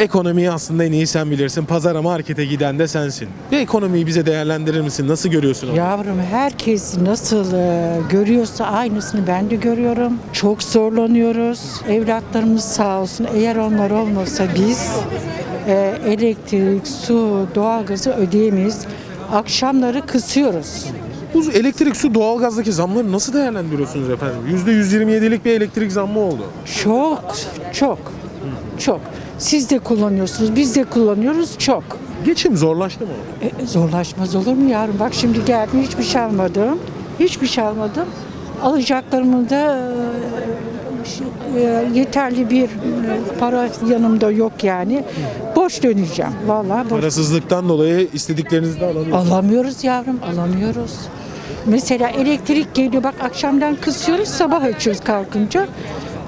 Ekonomiyi aslında en iyi sen bilirsin. Pazara markete giden de sensin. Bir ekonomiyi bize değerlendirir misin? Nasıl görüyorsun onu? Yavrum herkes nasıl e, görüyorsa aynısını ben de görüyorum. Çok zorlanıyoruz. Evlatlarımız sağ olsun. Eğer onlar olmasa biz e, elektrik, su, doğalgazı ödeyemeyiz. Akşamları kısıyoruz. Bu elektrik, su, doğalgazdaki zamları nasıl değerlendiriyorsunuz efendim? %127'lik bir elektrik zammı oldu. Çok, çok, çok. Siz de kullanıyorsunuz, biz de kullanıyoruz çok. Geçim zorlaştı mı? E, zorlaşmaz olur mu yavrum? Bak şimdi geldim hiçbir şey almadım. Hiçbir şey almadım. Alacaklarımın da e, e, yeterli bir e, para yanımda yok yani. Boş döneceğim. Vallahi boş. Parasızlıktan dolayı istediklerinizi de alamıyorsunuz. Alamıyoruz yavrum, alamıyoruz. Mesela elektrik geliyor. Bak akşamdan kısıyoruz, sabah açıyoruz kalkınca.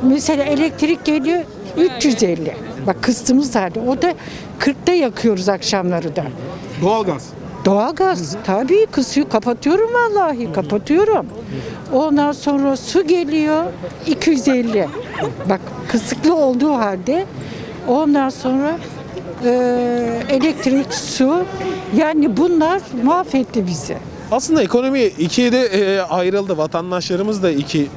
Mesela elektrik geliyor 350. Bak kıstığımız halde. O da 40'ta yakıyoruz akşamları da. Doğalgaz. Doğalgaz tabii kısıyor. Kapatıyorum vallahi kapatıyorum. Ondan sonra su geliyor 250. Bak kısıklı olduğu halde ondan sonra e, elektrik, su yani bunlar mahvetti bizi. Aslında ekonomi ikiye de e, ayrıldı. Vatandaşlarımız da iki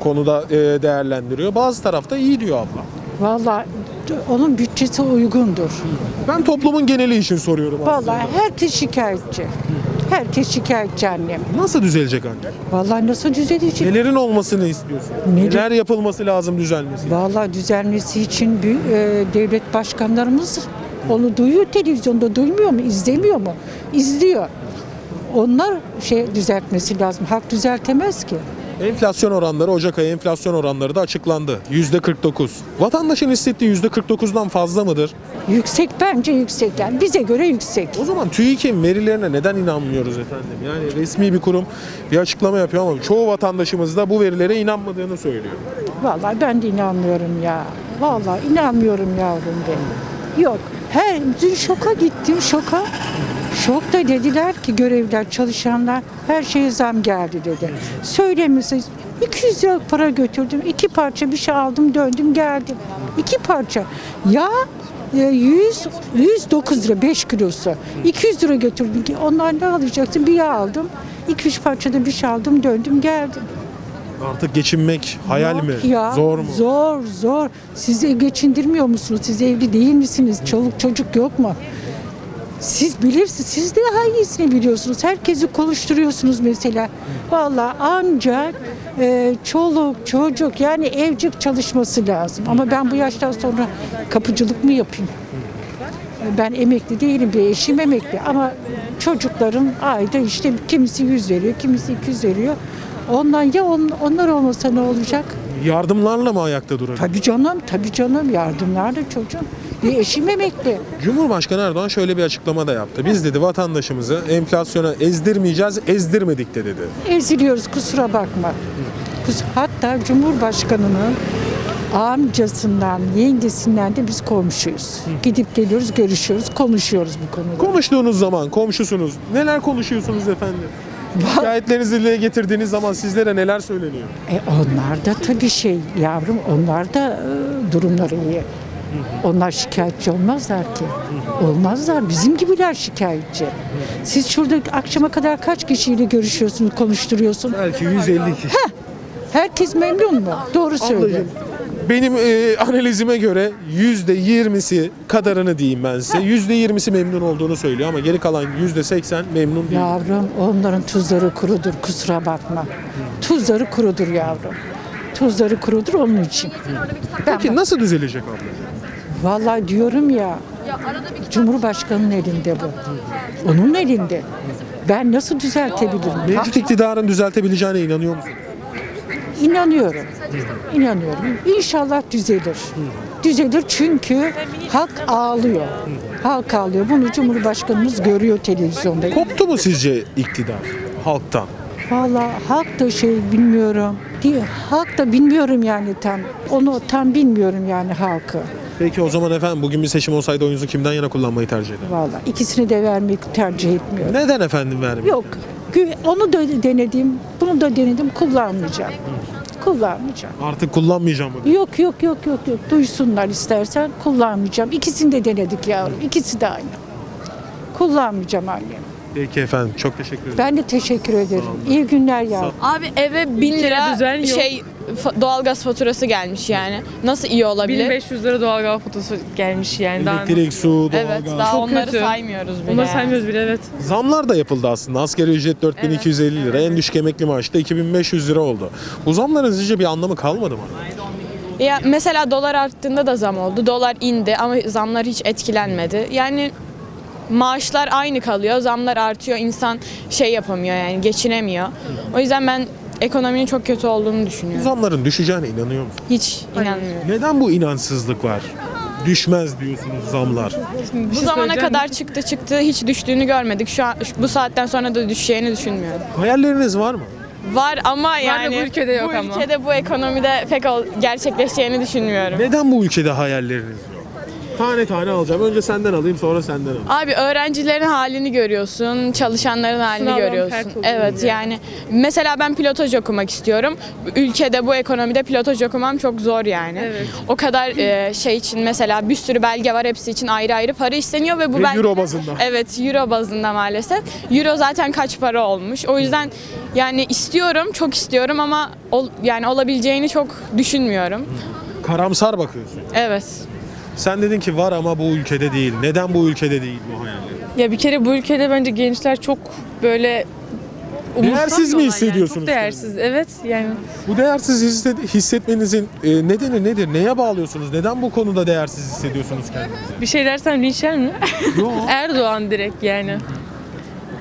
konuda e, değerlendiriyor. Bazı tarafta iyi diyor abla. Vallahi onun bütçesi uygundur. Ben toplumun geneli için soruyorum aslında. Vallahi herkes şikayetçi. Herkes şikayetçi annem. Nasıl düzelecek anne? Vallahi nasıl düzelecek? Nelerin olmasını istiyorsun? Nedir? Neler yapılması lazım düzelmesi? Vallahi düzelmesi için bir, e, devlet başkanlarımız onu duyuyor televizyonda duymuyor mu? İzlemiyor mu? İzliyor. Onlar şey düzeltmesi lazım. Halk düzeltemez ki. Enflasyon oranları, Ocak ayı enflasyon oranları da açıklandı. %49. Vatandaşın hissettiği %49'dan fazla mıdır? Yüksek bence yüksek. Yani bize göre yüksek. O zaman TÜİK'in verilerine neden inanmıyoruz efendim? Yani resmi bir kurum bir açıklama yapıyor ama çoğu vatandaşımız da bu verilere inanmadığını söylüyor. Vallahi ben de inanmıyorum ya. Vallahi inanmıyorum yavrum benim. Yok. Her dün şoka gittim şoka. Şokta dediler ki görevliler, çalışanlar her şeye zam geldi dedi. Söylemişsiniz. 200 lira para götürdüm. iki parça bir şey aldım döndüm geldim. İki parça. Ya e, 100, 109 lira 5 kilosu. 200 lira götürdüm. Onlar ne alacaksın? Bir yağ aldım. 2-3 parçada bir şey aldım döndüm geldim. Artık geçinmek hayal Yok mi? ya, Zor mu? Zor, zor. Sizi geçindirmiyor musunuz? Siz evli değil misiniz? Çoluk çocuk yok mu? Siz bilirsiniz, siz de daha iyisini biliyorsunuz. Herkesi konuşturuyorsunuz mesela. Vallahi ancak e, çoluk, çocuk yani evcik çalışması lazım. Ama ben bu yaştan sonra kapıcılık mı yapayım? Ben emekli değilim, bir eşim emekli ama çocuklarım ayda işte kimisi 100 veriyor, kimisi 200 veriyor. Ondan ya on, onlar olmasa ne olacak? Yardımlarla mı ayakta durabilir? Tabii canım, tabii canım yardımlarla çocuğum. Bir eşim emekli. Cumhurbaşkanı Erdoğan şöyle bir açıklama da yaptı. Biz dedi vatandaşımızı enflasyona ezdirmeyeceğiz, ezdirmedik de dedi. Eziliyoruz kusura bakma. Kus- Hatta Cumhurbaşkanı'nın amcasından, yengesinden de biz komşuyuz. Gidip geliyoruz, görüşüyoruz, konuşuyoruz bu konuda. Konuştuğunuz zaman komşusunuz. Neler konuşuyorsunuz efendim? Şikayetlerinizi dile getirdiğiniz zaman sizlere neler söyleniyor? E onlar da tabii şey yavrum, onlar da e, durumları iyi. Onlar şikayetçi olmazlar ki. Olmazlar. Bizim gibiler şikayetçi. Siz şurada akşama kadar kaç kişiyle görüşüyorsunuz, konuşturuyorsun? Belki 150 kişi. Herkes memnun mu? Doğru söyle. Ablacığım, benim e, analizime göre %20'si kadarını diyeyim ben size. %20'si memnun olduğunu söylüyor ama geri kalan %80 memnun değil. Yavrum onların tuzları kurudur kusura bakma. Tuzları kurudur yavrum. Tuzları kurudur onun için. Ben Peki nasıl düzelecek ablacığım? Vallahi diyorum ya Cumhurbaşkanının elinde bu. Onun elinde. Ben nasıl düzeltebilirim? Mevcut iktidarın düzeltebileceğine inanıyor musun? İnanıyorum. İnanıyorum. İnşallah düzelir. Düzelir çünkü halk ağlıyor. Halk ağlıyor. Bunu Cumhurbaşkanımız görüyor televizyonda. Koptu mu sizce iktidar halktan? Vallahi halk da şey bilmiyorum. Halk da bilmiyorum yani tam. Onu tam bilmiyorum yani halkı. Peki o zaman efendim bugün bir seçim olsaydı oyunuzu kimden yana kullanmayı tercih eder? Vallahi ikisini de vermek tercih etmiyorum. Neden efendim vermiyor? Yok. gü- Onu da denedim, bunu da denedim, kullanmayacağım. Kullanmayacağım. Artık kullanmayacağım mı? Yok yok yok yok yok. Duysunlar istersen kullanmayacağım. İkisini de denedik yavrum. İkisi de aynı. Kullanmayacağım annem. Peki efendim çok teşekkür ederim. Ben de teşekkür ederim. İyi günler yavrum. Abi eve 1000 lira düzen yok. şey doğalgaz faturası gelmiş yani. Nasıl iyi olabilir? 1500 lira doğalgaz fotosu gelmiş yani. Daha Elektrik, su, doğalgaz. Evet, daha Çok onları kötü. saymıyoruz bile. Onları yani. saymıyoruz bile evet. Zamlar da yapıldı aslında. Asgari ücret 4250 lira. En düşük emekli maaşı da 2500 lira oldu. Bu zamların sizce bir anlamı kalmadı mı? Ya mesela dolar arttığında da zam oldu. Dolar indi ama zamlar hiç etkilenmedi. Yani maaşlar aynı kalıyor, zamlar artıyor. İnsan şey yapamıyor yani geçinemiyor. O yüzden ben ekonominin çok kötü olduğunu düşünüyorum. zamların düşeceğine inanıyor musun? Hiç inanmıyorum. Neden bu inançsızlık var? Düşmez diyorsunuz zamlar. Bu şey zamana kadar çıktı çıktı hiç düştüğünü görmedik. Şu an bu saatten sonra da düşeceğini düşünmüyorum. Hayalleriniz var mı? Var ama yani bu ülkede yok bu ama. ülkede bu ekonomide pek ol- gerçekleşeceğini düşünmüyorum. Neden bu ülkede hayalleriniz? Tane tane alacağım. Önce senden alayım sonra senden alayım. Abi öğrencilerin halini görüyorsun, çalışanların halini Sınavdan görüyorsun. oluyor Evet yani. yani mesela ben pilotaj okumak istiyorum. Ülkede bu ekonomide pilotaj okumam çok zor yani. Evet. O kadar e, şey için mesela bir sürü belge var hepsi için ayrı ayrı para isteniyor ve bu Ve belge euro bazında. Evet, euro bazında maalesef. Euro zaten kaç para olmuş. O yüzden yani istiyorum, çok istiyorum ama ol- yani olabileceğini çok düşünmüyorum. Karamsar bakıyorsun. Evet. Sen dedin ki var ama bu ülkede değil. Neden bu ülkede değil bu hayaller? Ya bir kere bu ülkede bence gençler çok böyle Değersiz mi hissediyorsunuz Yani. Çok değersiz. Evet yani. Bu değersiz hisset- hissetmenizin e, nedeni nedir? Neye bağlıyorsunuz? Neden bu konuda değersiz hissediyorsunuz kendinizi? Bir şey dersem linç yer mi? Yok. Erdoğan direkt yani.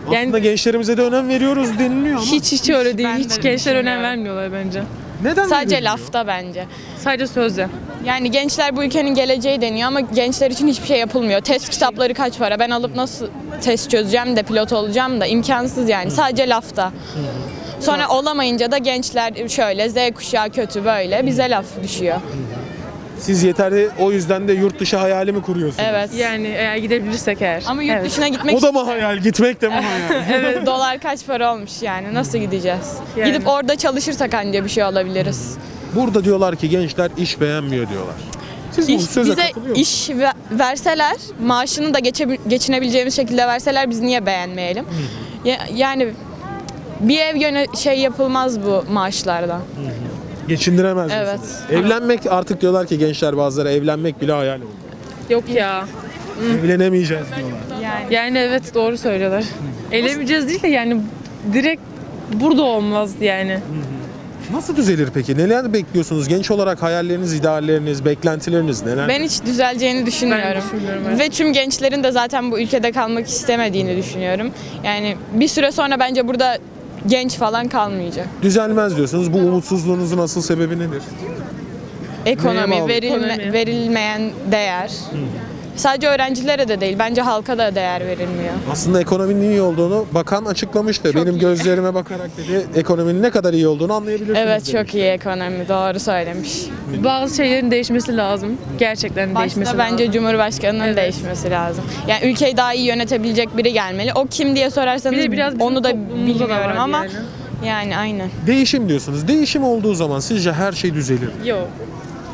Aslında gençlerimize de önem veriyoruz deniliyor ama. Hiç hiç öyle değil. ben de Hiç gençler önem düşünmüyorum. vermiyorlar bence. Neden Sadece lafta bence. Sadece sözde. Yani gençler bu ülkenin geleceği deniyor ama gençler için hiçbir şey yapılmıyor. Test kitapları kaç para? Ben alıp nasıl test çözeceğim de pilot olacağım da imkansız yani. Sadece lafta. Sonra olamayınca da gençler şöyle Z kuşağı kötü böyle bize laf düşüyor. Siz yeterli o yüzden de yurt dışı hayali mi kuruyorsunuz? Evet. Yani eğer gidebilirsek eğer. Ama yurt Evet. dışına gitmek O da mı hayal? Gitmek de mi hayal? evet. dolar kaç para olmuş yani nasıl gideceğiz? Yani. Gidip orada çalışırsak anca bir şey olabiliriz. Burada diyorlar ki gençler iş beğenmiyor diyorlar. Siz bu İş, söze bize katılıyor musunuz? iş ve- verseler, maaşını da geçe, geçinebileceğimiz şekilde verseler biz niye beğenmeyelim? Ya- yani bir ev yöne şey yapılmaz bu maaşlardan. Geçindiremez Evet. misiniz? Evlenmek artık diyorlar ki gençler bazıları evlenmek bile hayal oldu. Yok ya. Evlenemeyeceğiz diyorlar. Yani Yani evet doğru söylüyorlar. Eğlenmeyeceğiz değil de yani direkt burada olmaz yani. Nasıl düzelir peki? Neler bekliyorsunuz? Genç olarak hayalleriniz, idealleriniz, beklentileriniz neler? ben hiç düzeleceğini düşünmüyorum. düşünmüyorum, evet. Ve tüm gençlerin de zaten bu ülkede kalmak istemediğini düşünüyorum. Yani bir süre sonra bence burada genç falan kalmayacak. Düzelmez diyorsunuz. Bu umutsuzluğunuzun asıl sebebi nedir? Ekonomi, verilme, Ekonomi. verilmeyen değer. Sadece öğrencilere de değil, bence halka da değer verilmiyor. Aslında ekonominin iyi olduğunu bakan açıklamıştı. Benim gözlerime bakarak dedi ekonominin ne kadar iyi olduğunu anlayabilirsiniz. Evet dedi. çok iyi ekonomi doğru söylemiş. Bazı şeylerin değişmesi lazım. Gerçekten değişmesi Başta bence lazım. Cumhurbaşkanı'nın Evet. değişmesi lazım. Yani ülkeyi daha iyi yönetebilecek biri gelmeli. O kim diye sorarsanız Bir biraz onu da da bilmiyorum var ama yani. yani. aynen. Değişim diyorsunuz. Değişim olduğu zaman sizce her şey düzelir. Yok.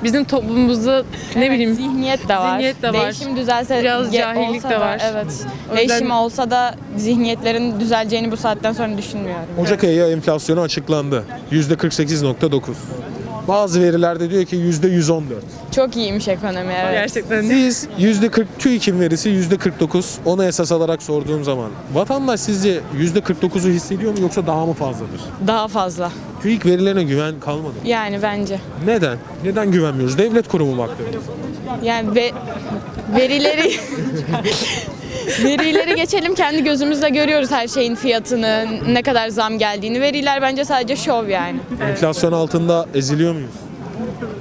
Bizim toplumumuzda ne bileyim zihniyet de var. zihniyet de var. Değişim düzelse Biraz ge- cahillik olsa de da- var. Evet. O yüzden- Değişim olsa da zihniyetlerin düzeleceğini bu saatten sonra düşünmüyorum. Ocak ayı enflasyonu açıklandı. %48.9. Bazı verilerde diyor ki %114. Çok iyiymiş ekonomi evet. gerçekten Siz %40 TÜİK'in verisi %49. Ona esas alarak sorduğum zaman vatandaş sizce %49'u hissediyor mu yoksa daha mı fazladır? Daha fazla. TÜİK verilerine güven kalmadı. mı? Yani bence. Neden? Neden güvenmiyoruz? Devlet kurumu baktığımız. Yani ve verileri verileri geçelim kendi gözümüzle görüyoruz her şeyin fiyatını, ne kadar zam geldiğini. Veriler bence sadece şov yani. Enflasyon altında eziliyor muyuz?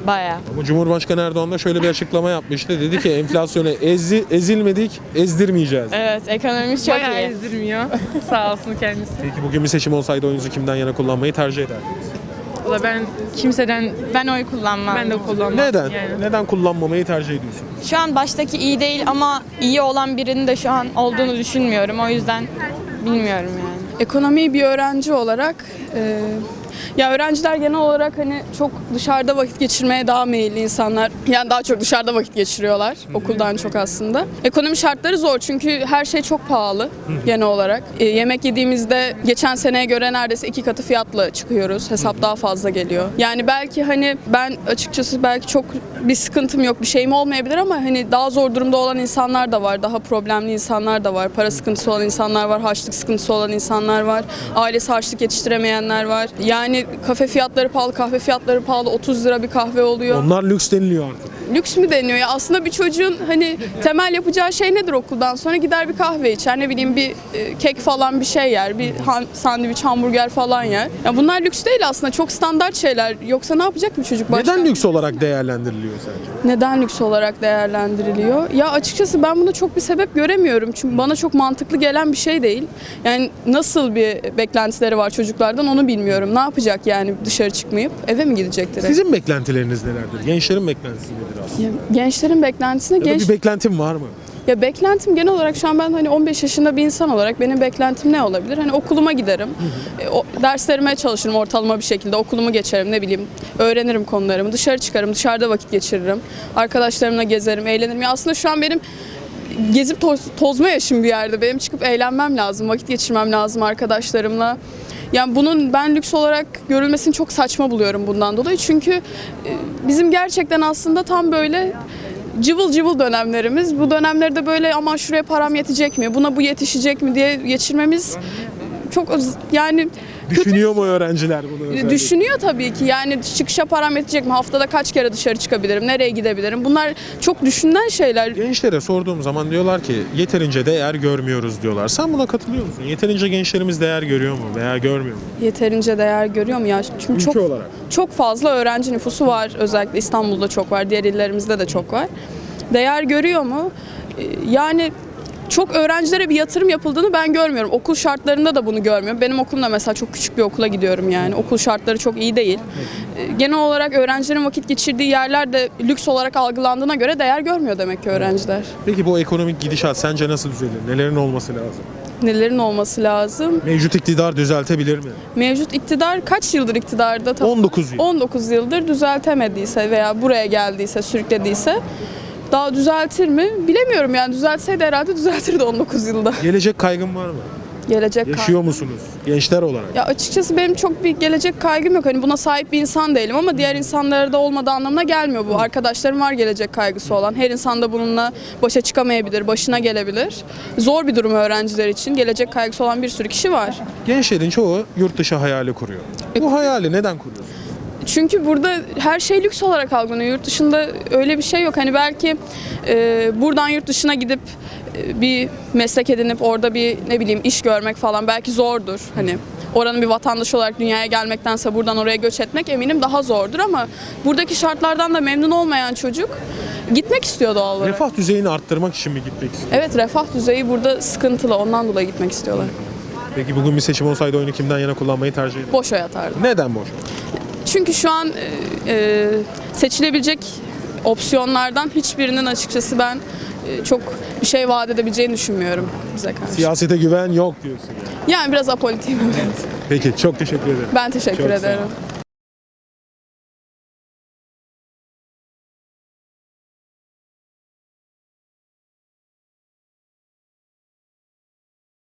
Bayağı. Ama Cumhurbaşkanı Erdoğan da şöyle bir açıklama yapmıştı. Dedi ki enflasyona ezi, ezilmedik, ezdirmeyeceğiz. Evet, ekonomimiz çok bayağı iyi. ezdirmiyor. Sağ olsun kendisi. Peki bugün bir seçim olsaydı oyunuzu kimden yana kullanmayı tercih ederdiniz? Valla ben kimseden Ben oy kullanmam. ben de kullanmam. Neden? Yani. Neden kullanmamayı tercih ediyorsun? Şu an baştaki iyi değil ama iyi olan birinin de şu an olduğunu düşünmüyorum. O yüzden bilmiyorum yani. Ekonomiyi bir öğrenci olarak e, Ya öğrenciler genel olarak hani çok dışarıda vakit geçirmeye daha meyilli insanlar. Yani daha çok dışarıda vakit geçiriyorlar okuldan çok aslında. Ekonomi şartları zor çünkü her şey çok pahalı genel olarak. E, yemek yediğimizde geçen seneye göre neredeyse iki katı fiyatla çıkıyoruz. Hesap daha fazla geliyor. Yani belki hani ben açıkçası belki çok bir sıkıntım yok, bir şeyim olmayabilir ama hani daha zor durumda olan insanlar da var. Daha problemli insanlar da var. Para sıkıntısı olan insanlar var, harçlık sıkıntısı olan insanlar var. Ailesi harçlık yetiştiremeyenler var. Yani kafe fiyatları pahalı, kahve fiyatları pahalı. 30 lira bir kahve oluyor. Onlar lüks deniliyor artık. Lüks mü deniyor ya? Aslında bir çocuğun hani temel yapacağı şey nedir okuldan sonra? Gider bir kahve içer, ne bileyim bir e, kek falan bir şey yer, bir han- sandviç, hamburger falan yer. Ya bunlar lüks değil aslında. Çok standart şeyler. Yoksa ne yapacak bir çocuk başka? Neden lüks olarak değerlendiriliyor sence? Neden lüks olarak değerlendiriliyor? Ya açıkçası ben buna çok bir sebep göremiyorum. Çünkü bana çok mantıklı gelen bir şey değil. Yani nasıl bir beklentileri var çocuklardan onu bilmiyorum. Ne yapacak yani dışarı çıkmayıp? Eve mi gidecektir? Sizin beklentileriniz nelerdir? Gençlerin beklentisi nedir aslında? Ya gençlerin beklentisine Ya genç bir beklentin var mı? Ya beklentim genel olarak şu an ben hani 15 yaşında bir insan olarak benim beklentim ne olabilir? Hani okuluma giderim. E, o, derslerime çalışırım ortalama bir şekilde. Okulumu geçerim ne bileyim. Öğrenirim konularımı. Dışarı çıkarım. Dışarıda vakit geçiririm. Arkadaşlarımla gezerim, eğlenirim. Ya aslında şu an benim gezip toz, tozma yaşım bir yerde. Benim çıkıp eğlenmem lazım. Vakit geçirmem lazım arkadaşlarımla. Yani bunun ben lüks olarak görülmesini çok saçma buluyorum bundan dolayı. Çünkü e, bizim gerçekten aslında tam böyle cıvıl cıvıl dönemlerimiz. Bu dönemlerde böyle ama şuraya param yetecek mi? Buna bu yetişecek mi diye geçirmemiz çok yani Düşünüyor mu öğrenciler bunu özellikle? Düşünüyor tabii ki. Yani çıkışa param yetecek mi? Haftada kaç kere dışarı çıkabilirim? Nereye gidebilirim? Bunlar çok düşünülen şeyler. Gençlere sorduğum zaman diyorlar ki yeterince değer görmüyoruz diyorlar. Sen buna katılıyor musun? Yeterince gençlerimiz değer görüyor mu veya görmüyor mu? Yeterince değer görüyor mu ya? Çünkü Ülke çok olarak. çok fazla öğrenci nüfusu var. Özellikle İstanbul'da çok var. Diğer illerimizde de çok var. Değer görüyor mu? Ee, Yani çok öğrencilere bir yatırım yapıldığını ben görmüyorum. Okul şartlarında da bunu görmüyorum. Benim okulumda mesela çok küçük bir okula gidiyorum yani. Okul şartları çok iyi değil. Ee, Genel olarak öğrencilerin vakit geçirdiği yerler de lüks olarak algılandığına göre değer görmüyor demek ki öğrenciler. Peki bu ekonomik gidişat sence nasıl düzelir? Nelerin olması lazım? Nelerin olması lazım? Mevcut iktidar düzeltebilir mi? Mevcut iktidar kaç yıldır iktidarda? Tam- 19 yıl. 19 yıldır düzeltemediyse veya buraya geldiyse, sürüklediyse daha düzeltir mi? Bilemiyorum yani düzeltseydi herhalde düzeltirdi 19 yılda. Gelecek kaygın var mı? Gelecek Yaşıyor musunuz? Gençler olarak. Ya açıkçası benim çok bir gelecek kaygım yok. Hani buna sahip bir insan değilim ama diğer insanlara da olmadığı anlamına gelmiyor bu. Arkadaşlarım var gelecek kaygısı olan. Her insan da bununla başa çıkamayabilir, başına gelebilir. Zor bir durum öğrenciler için. Gelecek kaygısı olan bir sürü kişi var. Gençlerin çoğu yurt dışı hayali kuruyor. Bu hayali neden kuruyorsun? Çünkü burada her şey lüks olarak algılanıyor. Yurt dışında öyle bir şey yok. Hani belki e, buradan yurt dışına gidip e, bir meslek edinip orada bir ne bileyim iş görmek falan belki zordur. Hani oranın bir vatandaşı olarak dünyaya gelmektense buradan oraya göç etmek eminim daha zordur ama buradaki şartlardan da memnun olmayan çocuk gitmek istiyor doğal olarak. Refah düzeyini arttırmak için mi gitmek istiyor? Evet refah düzeyi burada sıkıntılı ondan dolayı gitmek istiyorlar. Peki bugün bir seçim olsaydı oyunu kimden yana kullanmayı tercih ederdin? Boş oy atardı. Neden boş? Çünkü şu an e, e, seçilebilecek opsiyonlardan hiçbirinin açıkçası ben e, çok bir şey vaat edebileceğini düşünmüyorum bize karşı. Siyasete güven yok diyorsun. yani. Yani biraz apolitiyim evet. Peki çok teşekkür ederim. Ben teşekkür Çok ederim.